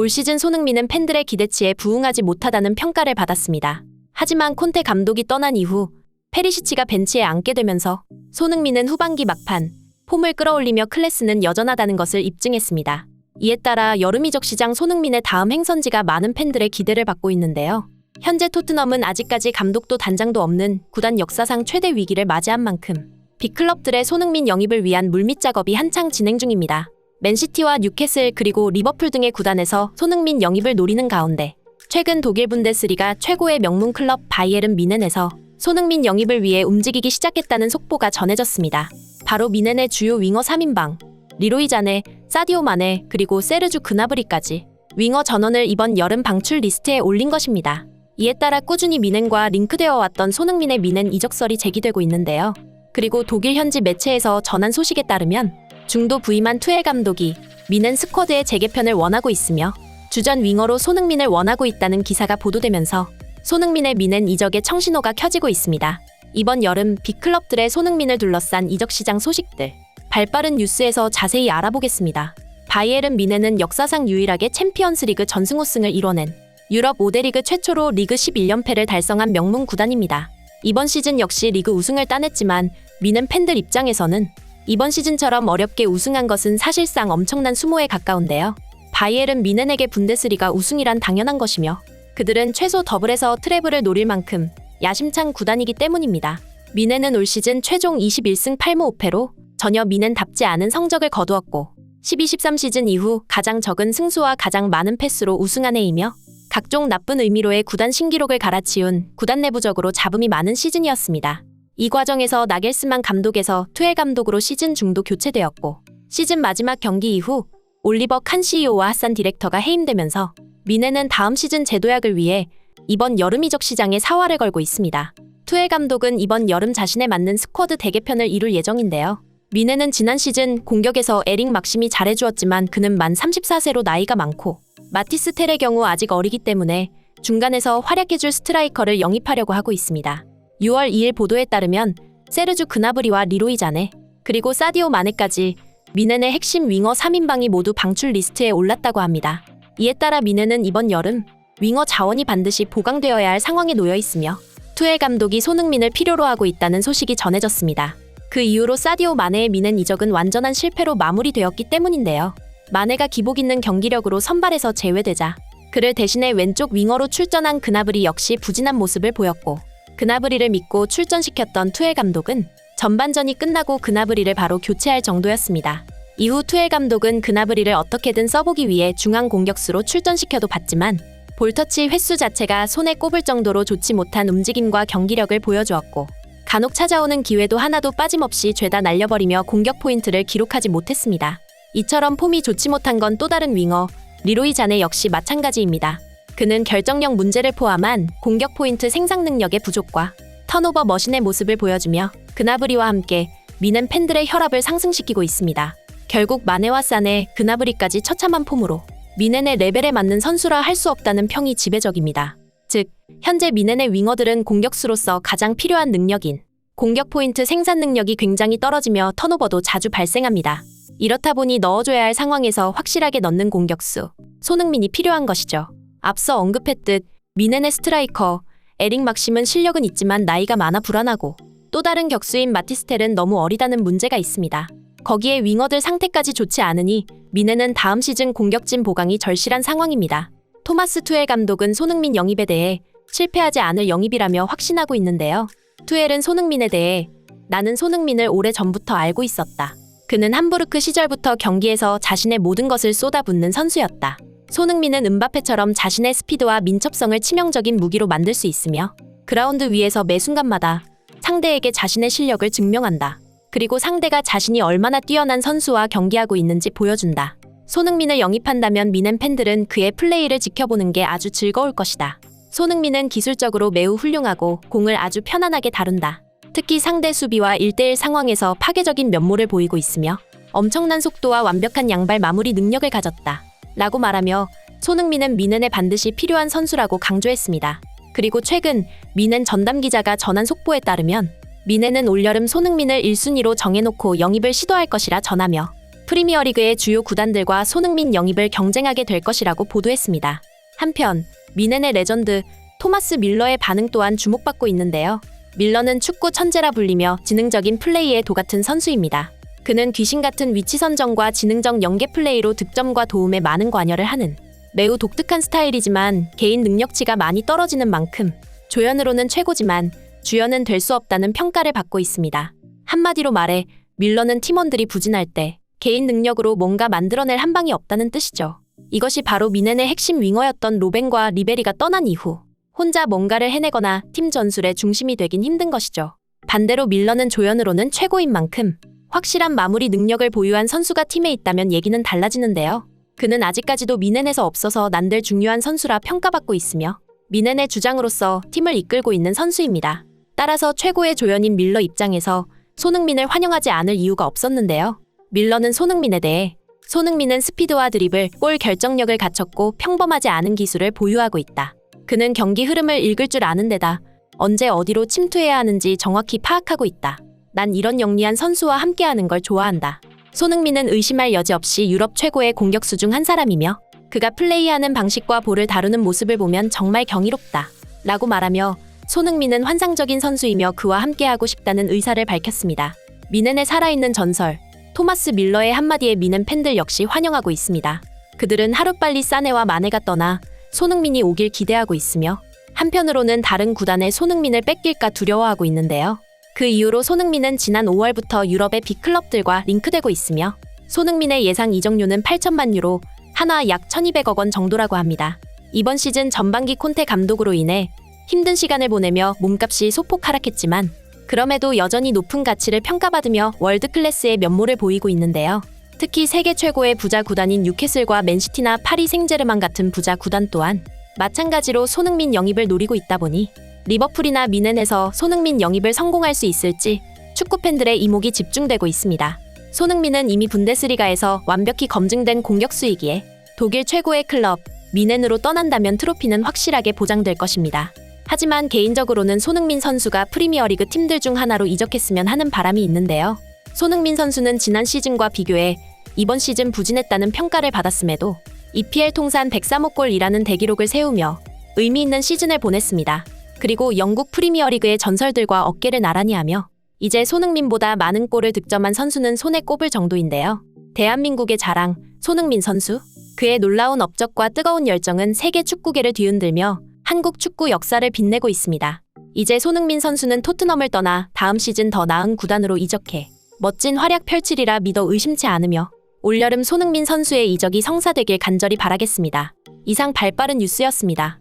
올 시즌 손흥민은 팬들의 기대치에 부응하지 못하다는 평가를 받았습니다. 하지만 콘테 감독이 떠난 이후 페리시치가 벤치에 앉게 되면서 손흥민은 후반기 막판 폼을 끌어올리며 클래스는 여전하다는 것을 입증했습니다. 이에 따라 여름 이적 시장 손흥민의 다음 행선지가 많은 팬들의 기대를 받고 있는데요. 현재 토트넘은 아직까지 감독도 단장도 없는 구단 역사상 최대 위기를 맞이한 만큼 빅클럽들의 손흥민 영입을 위한 물밑 작업이 한창 진행 중입니다. 맨시티와 뉴캐슬 그리고 리버풀 등의 구단에서 손흥민 영입을 노리는 가운데 최근 독일 분데스리가 최고의 명문 클럽 바이에른 미넨에서 손흥민 영입을 위해 움직이기 시작했다는 속보가 전해졌습니다. 바로 미넨의 주요 윙어 3인방 리로이 자네, 사디오 마네 그리고 세르주 그나브리까지 윙어 전원을 이번 여름 방출 리스트에 올린 것입니다. 이에 따라 꾸준히 미넨과 링크되어 왔던 손흥민의 미넨 이적설이 제기되고 있는데요. 그리고 독일 현지 매체에서 전한 소식에 따르면 중도 부임한 투엘 감독이 미넨 스쿼드의 재개편을 원하고 있으며 주전 윙어로 손흥민을 원하고 있다는 기사가 보도되면서 손흥민의 미넨 이적의 청신호가 켜지고 있습니다. 이번 여름 빅클럽들의 손흥민을 둘러싼 이적 시장 소식들 발빠른 뉴스에서 자세히 알아보겠습니다. 바이에른 미넨은 역사상 유일하게 챔피언스리그 전승 우승을 이뤄낸 유럽 5대 리그 최초로 리그 11연패를 달성한 명문 구단입니다. 이번 시즌 역시 리그 우승을 따냈지만 미넨 팬들 입장에서는 이번 시즌처럼 어렵게 우승한 것은 사실상 엄청난 수모에 가까운데요. 바이에른 미넨에게 분데스리가 우승이란 당연한 것이며 그들은 최소 더블에서 트래블을 노릴 만큼 야심찬 구단이기 때문입니다. 미넨은 올 시즌 최종 21승 8무 5패로 전혀 미넨답지 않은 성적을 거두었고 12-13 시즌 이후 가장 적은 승수와 가장 많은 패스로 우승한 해이며 각종 나쁜 의미로의 구단 신기록을 갈아치운 구단 내부적으로 잡음이 많은 시즌이었습니다. 이 과정에서 나겔스만 감독에서 투엘 감독으로 시즌 중도 교체되었고 시즌 마지막 경기 이후 올리버 칸 CEO와 핫산 디렉터가 해임되면서 미네는 다음 시즌 제도약을 위해 이번 여름 이적 시장에 사활을 걸고 있습니다. 투엘 감독은 이번 여름 자신에 맞는 스쿼드 대개편을 이룰 예정인데요. 미네는 지난 시즌 공격에서 에릭 막심이 잘해주었지만 그는 만 34세로 나이가 많고 마티스 텔의 경우 아직 어리기 때문에 중간에서 활약해줄 스트라이커를 영입하려고 하고 있습니다. 6월 2일 보도에 따르면 세르주 그나브리와 리로이 자네 그리고 사디오 마네까지 미넨의 핵심 윙어 3인방이 모두 방출 리스트에 올랐다고 합니다. 이에 따라 미넨은 이번 여름 윙어 자원이 반드시 보강되어야 할 상황에 놓여 있으며 투엘 감독이 손흥민을 필요로 하고 있다는 소식이 전해졌습니다. 그 이후로 사디오 마네의 미넨 이적은 완전한 실패로 마무리되었기 때문인데요. 마네가 기복 있는 경기력으로 선발에서 제외되자 그를 대신해 왼쪽 윙어로 출전한 그나브리 역시 부진한 모습을 보였고 그나브리를 믿고 출전시켰던 투엘 감독은 전반전이 끝나고 그나브리를 바로 교체할 정도였습니다. 이후 투엘 감독은 그나브리를 어떻게든 써보기 위해 중앙 공격수로 출전시켜도 봤지만 볼터치 횟수 자체가 손에 꼽을 정도로 좋지 못한 움직임과 경기력을 보여주었고 간혹 찾아오는 기회도 하나도 빠짐없이 죄다 날려버리며 공격 포인트를 기록하지 못했습니다. 이처럼 폼이 좋지 못한 건 또 다른 윙어 리로이 자네 역시 마찬가지입니다. 그는 결정력 문제를 포함한 공격 포인트 생산 능력의 부족과 턴오버 머신의 모습을 보여주며 그나브리와 함께 미넨 팬들의 혈압을 상승시키고 있습니다. 결국 마네와 사네, 그나브리까지 처참한 폼으로 미넨의 레벨에 맞는 선수라 할 수 없다는 평이 지배적입니다. 즉, 현재 미넨의 윙어들은 공격수로서 가장 필요한 능력인 공격 포인트 생산 능력이 굉장히 떨어지며 턴오버도 자주 발생합니다. 이렇다 보니 넣어줘야 할 상황에서 확실하게 넣는 공격수, 손흥민이 필요한 것이죠. 앞서 언급했듯 미넨의 스트라이커, 에릭 막심은 실력은 있지만 나이가 많아 불안하고 또 다른 격수인 마티스텔은 너무 어리다는 문제가 있습니다. 거기에 윙어들 상태까지 좋지 않으니 미네는 다음 시즌 공격진 보강이 절실한 상황입니다. 토마스 투엘 감독은 손흥민 영입에 대해 실패하지 않을 영입이라며 확신하고 있는데요. 투엘은 손흥민에 대해 나는 손흥민을 오래 전부터 알고 있었다. 그는 함부르크 시절부터 경기에서 자신의 모든 것을 쏟아붓는 선수였다. 손흥민은 은바페처럼 자신의 스피드와 민첩성을 치명적인 무기로 만들 수 있으며 그라운드 위에서 매 순간마다 상대에게 자신의 실력을 증명한다. 그리고 상대가 자신이 얼마나 뛰어난 선수와 경기하고 있는지 보여준다. 손흥민을 영입한다면 미넨 팬들은 그의 플레이를 지켜보는 게 아주 즐거울 것이다. 손흥민은 기술적으로 매우 훌륭하고 공을 아주 편안하게 다룬다. 특히 상대 수비와 1대1 상황에서 파괴적인 면모를 보이고 있으며 엄청난 속도와 완벽한 양발 마무리 능력을 가졌다. 라고 말하며 손흥민은 미넨에 반드시 필요한 선수라고 강조했습니다. 그리고 최근 미넨 전담 기자가 전한 속보에 따르면 미넨은 올여름 손흥민을 1순위로 정해놓고 영입을 시도할 것이라 전하며 프리미어리그의 주요 구단들과 손흥민 영입을 경쟁하게 될 것이라고 보도했습니다. 한편 미넨의 레전드 토마스 밀러의 반응 또한 주목받고 있는데요. 밀러는 축구 천재라 불리며 지능적인 플레이에 도같은 선수입니다. 그는 귀신 같은 위치 선정과 지능적 연계 플레이로 득점과 도움에 많은 관여를 하는 매우 독특한 스타일이지만 개인 능력치가 많이 떨어지는 만큼 조연으로는 최고지만 주연은 될 수 없다는 평가를 받고 있습니다. 한마디로 말해 밀러는 팀원들이 부진할 때 개인 능력으로 뭔가 만들어낼 한 방이 없다는 뜻이죠. 이것이 바로 미넨의 핵심 윙어였던 로벤과 리베리가 떠난 이후 혼자 뭔가를 해내거나 팀 전술의 중심이 되긴 힘든 것이죠. 반대로 밀러는 조연으로는 최고인 만큼 확실한 마무리 능력을 보유한 선수가 팀에 있다면 얘기는 달라지는데요. 그는 아직까지도 미넨에서 없어서 난들 중요한 선수라 평가받고 있으며 미넨의 주장으로서 팀을 이끌고 있는 선수입니다. 따라서 최고의 조연인 밀러 입장에서 손흥민을 환영하지 않을 이유가 없었는데요. 밀러는 손흥민에 대해 손흥민은 스피드와 드리블, 골 결정력을 갖췄고 평범하지 않은 기술을 보유하고 있다. 그는 경기 흐름을 읽을 줄 아는 데다 언제 어디로 침투해야 하는지 정확히 파악하고 있다. 난 이런 영리한 선수와 함께하는 걸 좋아한다. 손흥민은 의심할 여지 없이 유럽 최고의 공격수 중 한 사람이며 그가 플레이하는 방식과 볼을 다루는 모습을 보면 정말 경이롭다. 라고 말하며 손흥민은 환상적인 선수이며 그와 함께하고 싶다는 의사를 밝혔습니다. 미넨의 살아있는 전설, 토마스 밀러의 한마디에 미넨 팬들 역시 환영하고 있습니다. 그들은 하루빨리 사네와 마네가 떠나 손흥민이 오길 기대하고 있으며 한편으로는 다른 구단의 손흥민을 뺏길까 두려워하고 있는데요. 그 이후로 손흥민은 지난 5월부터 유럽의 빅클럽들과 링크되고 있으며 손흥민의 예상 이적료는 8천만 유로, 한화 약 1,200억 원 정도라고 합니다. 이번 시즌 전반기 콘테 감독으로 인해 힘든 시간을 보내며 몸값이 소폭 하락했지만 그럼에도 여전히 높은 가치를 평가받으며 월드 클래스의 면모를 보이고 있는데요. 특히 세계 최고의 부자 구단인 뉴캐슬과 맨시티나 파리 생제르맹 같은 부자 구단 또한 마찬가지로 손흥민 영입을 노리고 있다 보니 리버풀이나 미넨에서 손흥민 영입을 성공할 수 있을지 축구 팬들의 이목이 집중되고 있습니다. 손흥민은 이미 분데스리가에서 완벽히 검증된 공격수이기에 독일 최고의 클럽 미넨으로 떠난다면 트로피는 확실하게 보장될 것입니다. 하지만 개인적으로는 손흥민 선수가 프리미어리그 팀들 중 하나로 이적했으면 하는 바람이 있는데요. 손흥민 선수는 지난 시즌과 비교해 이번 시즌 부진했다는 평가를 받았음에도 EPL 통산 103호 골이라는 대기록을 세우며 의미 있는 시즌을 보냈습니다. 그리고 영국 프리미어리그의 전설들과 어깨를 나란히 하며 이제 손흥민보다 많은 골을 득점한 선수는 손에 꼽을 정도인데요. 대한민국의 자랑, 손흥민 선수. 그의 놀라운 업적과 뜨거운 열정은 세계 축구계를 뒤흔들며 한국 축구 역사를 빛내고 있습니다. 이제 손흥민 선수는 토트넘을 떠나 다음 시즌 더 나은 구단으로 이적해 멋진 활약 펼치리라 믿어 의심치 않으며 올여름 손흥민 선수의 이적이 성사되길 간절히 바라겠습니다. 이상 발빠른 뉴스였습니다.